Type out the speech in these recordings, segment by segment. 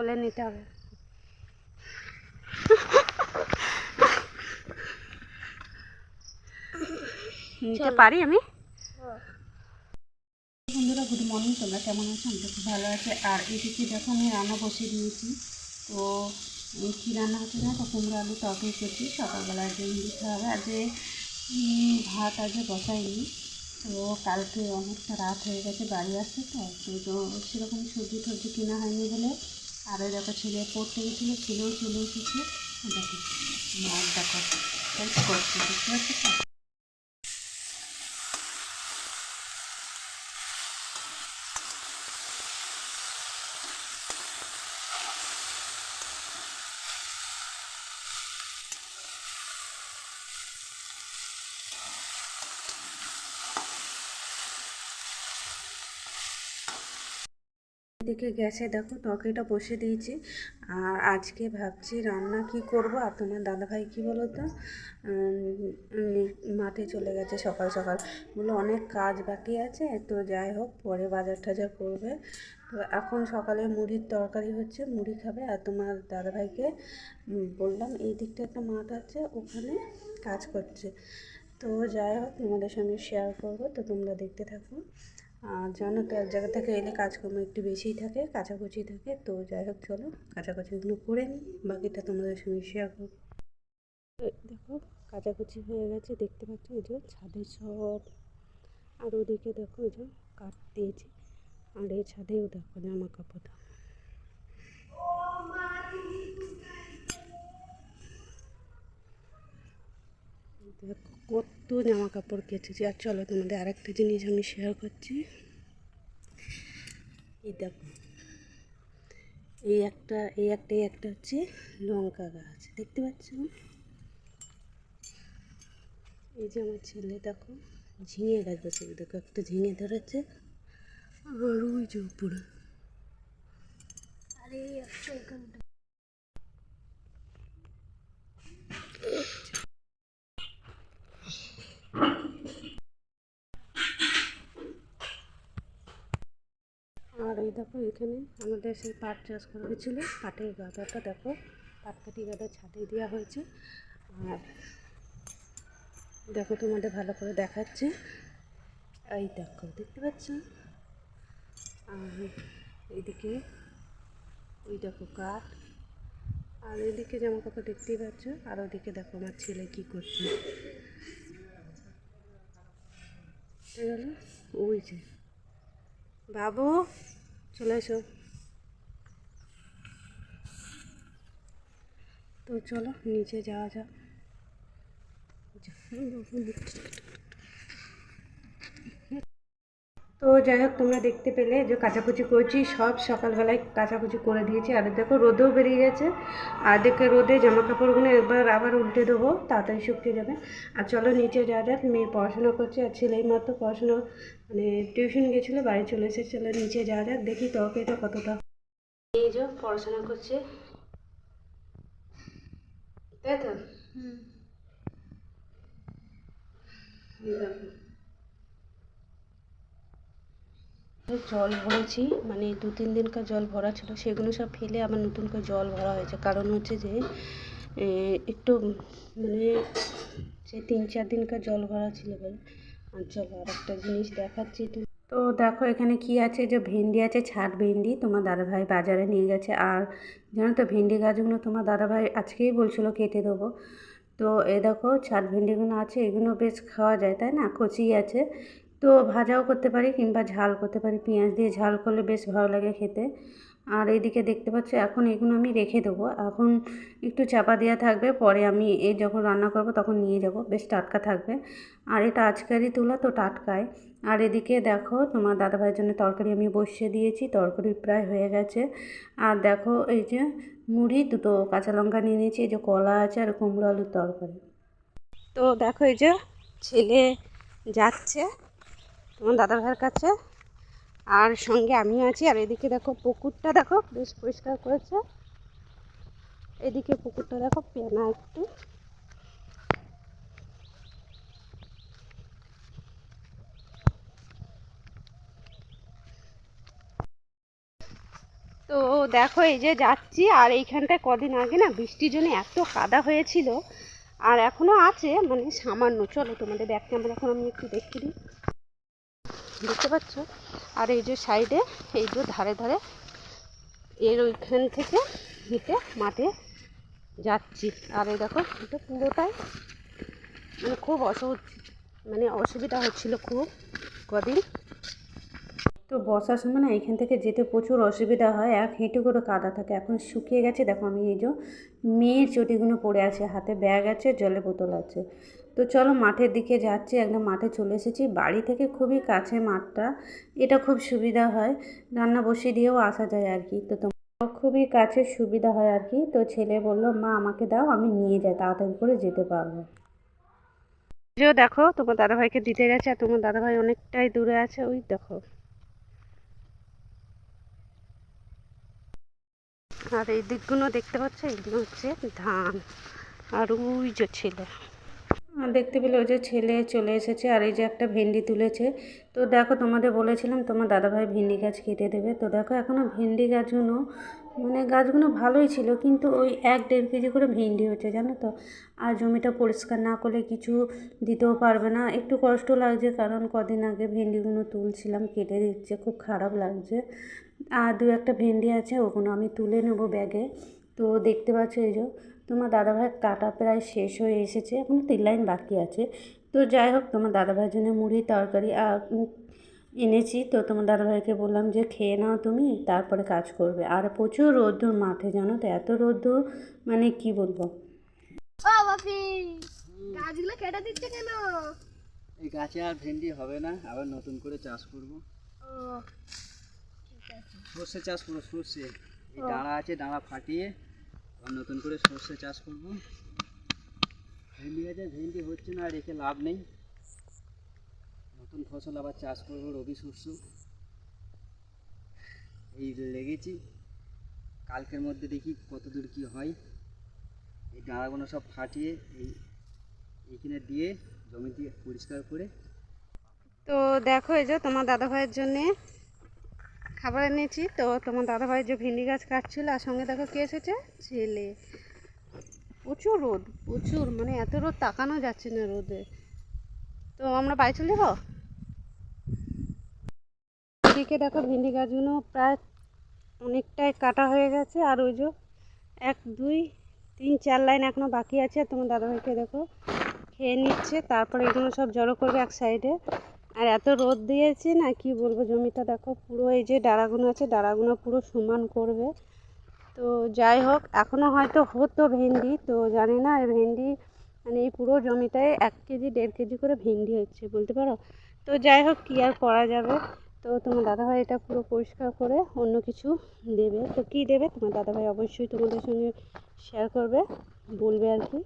কোলে নিতে হবে। নিতে পারি আমি? বন্ধুরা গুড মর্নিং তোমরা কেমন আছো? আমি তো খুব ভালো আছে। আর এদিকে দেখো আমি রান্না বসিয়ে দিয়েছি। তো এই কী রান্না হচ্ছে না তো কুমড়ো আলু তরকারি করছি সকালবেলা আজকে দিতে হবে। আজকে উম, ভাত আজকে বসাইনি। তো কালকে অনেকটা রাত হয়ে গেছে বাড়ি আসতে তো। তো তো সেরকম সবজি টবজি কেনা হয়নি বলে আর ওই দেখো ছেলে পড়তে গেছিল ছেলেও চলে এসেছে। দেখো মাছ দেখো করছে, দেখতে পাচ্ছি? এদিকে গ্যাসে দেখো তরকারিটা বসে দিয়েছি। আর আজকে ভাবছি রান্না কি করব আর তোমার দাদাভাই কি বলো তো মাঠে চলে গেছে সকাল সকাল। বলে অনেক কাজ বাকি আছে, তো যাই হোক পরে বাজার টাজার করবে। তো এখন সকালে মুড়ির তরকারি হচ্ছে, মুড়ি খাবে। আর তোমার দাদাভাইকে বললাম এই দিকটা একটা মাঠ আছে, ওখানে কাজ করছে। তো যাই হোক তোমাদের সঙ্গে শেয়ার করব, তো তোমরা দেখতে থাকো। আর জানো তো এক জায়গা থেকে এলে কাজকর্ম একটু বেশিই থাকে কাচাকুচি থাকে। তো যাই হোক, চলো কাচাকুচিগুলো করে নিই, বাকিটা তোমাদের সঙ্গে শেয়ার করব। দেখো কাচাকুচি হয়ে গেছে, দেখতে পাচ্ছ এই যে ছাদে সব। আর ওদিকে দেখো এই যে কাঠ দিয়েছি, আর এই ছাদেও দেখো জামা কাপড়। কত জামা কাপড় কেচেছি। আর চলো তোমাদের আরেকটা জিনিস আমি শেয়ার করছি। এই দেখো, এই একটা এই একটা এই একটা হচ্ছে লঙ্কা গাছ। দেখতে পাচ্ছ? এই যে আমার ছেলে, দেখো, ঝিঙে গাছ বসে দেখো, একটা ঝিঙে ধরেছে। আর ওই যে এখানটা আর এই দেখো এখানে আমাদের সেই পাট চাষ করা হয়েছিল, পাটের গাদাটা দেখো, পাটকাঠি গাদা ছাদে দেওয়া হয়েছে। আর দেখো তোমাদের ভালো করে দেখাচ্ছে। এই দেখো, দেখতে পাচ্ছ? আর এইদিকে, ওই দেখো কাঠ। আর এদিকে জামা কাপড় দেখতেই পাচ্ছ? আর ওদিকে দেখো আমার ছেলে কী করছে। ওই যে। বাবু? চলে এসো তো চলো নিচে যাওয়া যাক তো যাই হোক তোমরা দেখতে পেলে যে কাচাকুচি করেছি সব সকালবেলায় কাচাকুচি করে দিয়েছি। আর দেখো রোদেও বেরিয়ে গেছে। আর দেখে রোদে জামা কাপড়গুলো একবার আবার উল্টে দেবো তাড়াতাড়ি শুকিয়ে যাবে। আর চলো নিচে যাওয়া যাক মেয়ে পড়াশোনা করছে আর ছেলেই মাত্র পড়াশোনা। মানে টিউশন গেছিল বাড়ি চলে এসে চলো নিচে যাওয়া যাক দেখি তরকারিটা কতটা। এই যে পড়াশোনা করছে। তাই তো? হুম এই দেখো। জল ভরেছি মানে দু তিন দিনকার জল ভরা ছিল, সেগুলো সব ফেলে আবার নতুন করে জল ভরা হয়েছে। কারণ হচ্ছে যে একটু মানে সে তিন চার দিনকার জল ভরা ছিল বলে। আর চলো আর একটা জিনিস দেখাচ্ছি তো তো দেখো এখানে কি আছে? যে ভেন্ডি আছে, ছাট ভেন্ডি, তোমার দাদাভাই বাজারে নিয়ে গেছে। আর জানো তো, ভেন্ডি গাছগুলো তোমার দাদাভাই আজকেই বলছিল কেটে দেবো। তো এ দেখো, ছাট ভেন্ডিগুলো আছে, এগুলো বেশ খাওয়া যায়, তাই না? কচি আছে তো ভাজাও করতে পারি কিংবা ঝাল করতে পারি। পেঁয়াজ দিয়ে ঝাল করলে বেশ ভালো লাগে খেতে। আর এইদিকে দেখতে পাচ্ছ এখন এগুলো আমি রেখে দেবো। এখন একটু চাপা দেওয়া থাকবে, পরে আমি এই যখন রান্না করব তখন নিয়ে যাব। বেশ টাটকা থাকবে। আর এটা আজকারই তোলা তো টাটকায়। আর এদিকে দেখো তোমার দাদাভাইয়ের জন্য তরকারি আমি বসিয়ে দিয়েছি, তরকারি প্রায় হয়ে গেছে। আর দেখো এই যে মুড়ি, দুটো কাঁচা লঙ্কা নিয়ে নিয়েছি, এই যে কলা আছে আর কুমড়ো আলুর তরকারি। তো দেখো এই যে ছেলে যাচ্ছে। তোমার দাদা ভাইয়ের কাছে। আর সঙ্গে আমিও আছি। আর এদিকে দেখো পুকুরটা দেখো, বেশ পরিষ্কার করেছে। এদিকে পুকুরটা দেখো, পেনা একটু। তো দেখো, এই যে যাচ্ছি। আর এইখানটায় কদিন আগে না বৃষ্টির জন্য এত কাদা হয়েছিল। আর এখনও আছে মানে সামান্য। চলো তোমাদের ব্যাক ক্যামেরা এখন আমি একটু দেখে দিই। দেখতে পাচ্ছ? আর এই যে সাইডে, এই যে ধারে ধারে, এর ওইখান থেকে হেঁটে মাঠে যাচ্ছি। আর এই দেখো, এটা পুরোটাই মানে খুব অসহ মানে অসুবিধা হচ্ছিল খুব কদিন। তো বসার সময় না এখান থেকে যেতে প্রচুর অসুবিধা হয়। এক হেঁটে করে কাদা থাকে। এখন শুকিয়ে গেছে। দেখো আমি এই যে মেয়ের চটিগুলো পড়ে আছে। হাতে ব্যাগ আছে, জলের বোতল আছে। তো চলো মাঠের দিকে যাচ্ছি একদম মাঠে চলে এসেছি। বাড়ি থেকে খুবই কাছে মাঠটা, এটা খুব সুবিধা হয়। রান্না বসিয়ে দিয়েও আসা যায় আর কি। তো খুবই কাছে সুবিধা হয় আর কি। তো ছেলে বলল, মা, আমাকে দাও, আমি নিয়ে যাই, তাড়াতাড়ি করে যেতে পারব। যেও দেখো, তোমার দাদাভাইকে দিতে গেছে, আর তোমার দাদাভাই অনেকটাই দূরে আছে, ওই দেখো। আর এই দিকগুলো দেখতে পাচ্ছ? এগুলো হচ্ছে ধান, আর ওই যে ছেলে। দেখতে পেলে ওই যে ছেলে চলে এসেছে আর এই যে একটা ভেন্ডি তুলেছে। তো দেখো তোমাদের বলেছিলাম তোমার দাদাভাই ভেন্ডি গাছ কেটে দেবে। তো দেখো এখনও ভেন্ডি গাছগুলো মানে গাছগুলো ভালোই ছিল কিন্তু ওই এক দেড় কেজি করে ভেন্ডি হচ্ছে জানো তো? আর জমিটা পরিষ্কার না করলে কিছু দিতেও পারবে না। একটু কষ্ট লাগছে কারণ কদিন আগে ভেন্ডিগুলো তুলছিলাম, কেটে দিচ্ছে, খুব খারাপ লাগছে। আর দু একটা ভেন্ডি আছে, ওগুলো আমি তুলে নেব ব্যাগে। তো দেখতে পাচ্ছ এই যে তোমার দাদাভাইয়ের কাটা প্রায় শেষ হয়ে এসেছে এখনও তিন লাইন বাকি আছে। তো যাই হোক তোমার দাদাভাইয়ের জন্য মুড়ি তরকারি আর এনেছি। তো তোমার দাদাভাইকে বললাম যে খেয়ে নাও তুমি তারপরে কাজ করবে। আর প্রচুর রোদ্দুর মাঠে জানো তো এত রোদ্দুর মানে কি বলব? গাছগুলো কেটে দিচ্ছে কেন? এই গাছে আর ভেন্ডি হবে না আবার নতুন করে চাষ করব। সর্ষে চাষ করব সর্ষে। এই ডাঁড়া আছে ডাঁড়া ফাটিয়ে আবার নতুন করে সর্ষে চাষ করব। ভেন্ডি গাছে ভেন্ডি হচ্ছে না রেখে লাভ নেই। নতুন ফসল আবার চাষ করব, রবি শস্য। এই লেগেছি। কালকের মধ্যে দেখি কতদূর কি হয়। এই ডাঁড়াগুলো সব ফাটিয়ে এই এইখানে দিয়ে জমি দিয়ে পরিষ্কার করে। তো দেখো এই যে তোমার দাদাভাইয়ের জন্যে খাবার এনেছি তো তোমার দাদাভাই যে ভেন্ডি গাছ কাটছিল, আর সঙ্গে দেখো কে এসেছে? ছেলে। প্রচুর রোদ, প্রচুর মানে এত রোদ তাকানো যাচ্ছে না রোদে। তো আমরা বাড়ি চলে যাব? এদিকে দেখো ভেন্ডি গাছগুলো প্রায় অনেকটাই কাটা হয়ে গেছে, আর ওই যে এক, দুই, তিন, চার লাইন এখনও বাকি আছে। আর তোমার দাদাভাইকে দেখো খেয়ে নিচ্ছে, তারপরে এগুলো সব জড়ো করবে এক সাইডে আর এত রোদ দিয়েছে না, কি বলব, জমিটা দেখো পুরো এই যে ডাড়াগুলো আছে ডাড়াগুলো পুরো সমান করবে। তো যাই হোক এখনও হয়তো হতো ভেন্ডি, তো জানি না, এই ভেন্ডি মানে এই পুরো জমিটায় এক কেজি, দেড় কেজি করে ভেন্ডি হচ্ছে, বলতে পারো? তো যাই হোক, কী আর করা যাবে? তো তোমার দাদাভাই এটা পুরো পরিষ্কার করে অন্য কিছু দেবে। তো কী দেবে? তোমার দাদাভাই অবশ্যই তোমাদের সঙ্গে শেয়ার করবে, বলবে আর কি।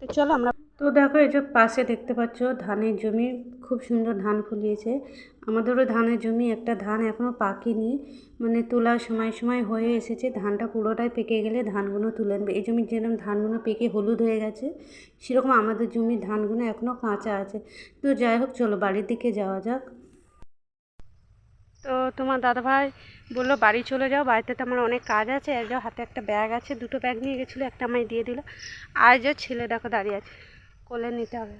তো চলো আমরা তো দেখো এই যে পাশে দেখতে পাচ্ছ ধানের জমি। খুব সুন্দর ধান ফলিয়েছে। আমাদেরও ধানের জমি, একটা ধান এখনও পাকেনি। মানে তোলার সময় সময় হয়ে এসেছে, ধানটা পুরোটাই পেকে গেলে ধানগুলো তুলে নেবে। এই জমির যেরকম ধানগুলো পেকে হলুদ হয়ে গেছে, সেরকম আমাদের জমির ধানগুলো এখনও কাঁচা আছে। তো যাই হোক, চলো বাড়ির দিকে যাওয়া যাক। তো তোমার দাদাভাই বলল, বাড়ি চলে যাও, বাড়িতে তো আমার অনেক কাজ আছে। আর যাও হাতে একটা ব্যাগ আছে, দুটো ব্যাগ নিয়ে গেছিল, একটা আমায় দিয়ে দিল। আর যে ছেলে দেখো দাঁড়িয়ে আছে, কোলে নিতে হবে।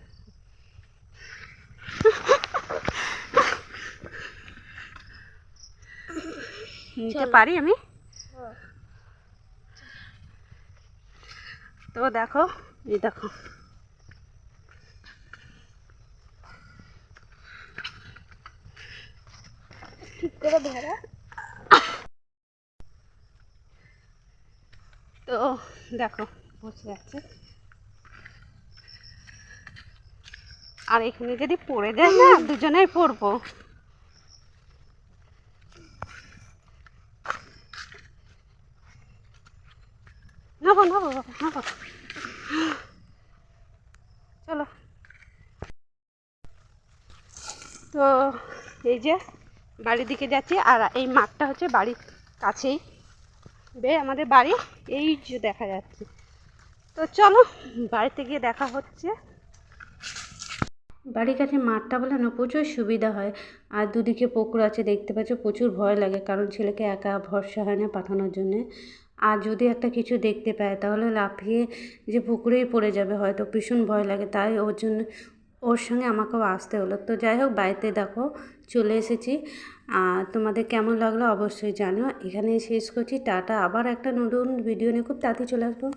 নিতে পারি আমি? তো দেখো এই দেখো। ঠিক করে ধরা। তো দেখো বসে আছে। আর এখানে যদি পড়ে যায় না, দুজনেই পড়ব। নেব নেব নেব চলো। তো এই যে বাড়ির দিকে যাচ্ছি, আর এই মাঠটা হচ্ছে বাড়ির কাছেই। বে, আমাদের বাড়ি, এই যে দেখা যাচ্ছে। তো চলো, বাড়িতে গিয়ে দেখা হচ্ছে। বাড়ির কাছে মাঠটা বলে না, প্রচুর সুবিধা হয়। আর দুদিকে পুকুর আছে, দেখতে পাচ্ছ প্রচুর ভয় লাগে, কারণ ছেলেকে একা ভরসা হয় না পাঠানোর জন্যে। আর যদি একটা কিছু দেখতে পায়, তাহলে লাফিয়ে যে পুকুরেই পড়ে যাবে, হয়তো ভীষণ ভয় লাগে। তাই ওর জন্য, ওর সঙ্গে আমাকেও আসতে হলো। তো যাই হোক, বাড়িতে দেখো, চলে এসেছি। আর তোমাদের কেমন লাগল অবশ্যই জানো এখানে শেষ করছি। টাটা, আবার একটা নতুন ভিডিও নিয়ে খুব তাড়াতাড়ি চলে আসব।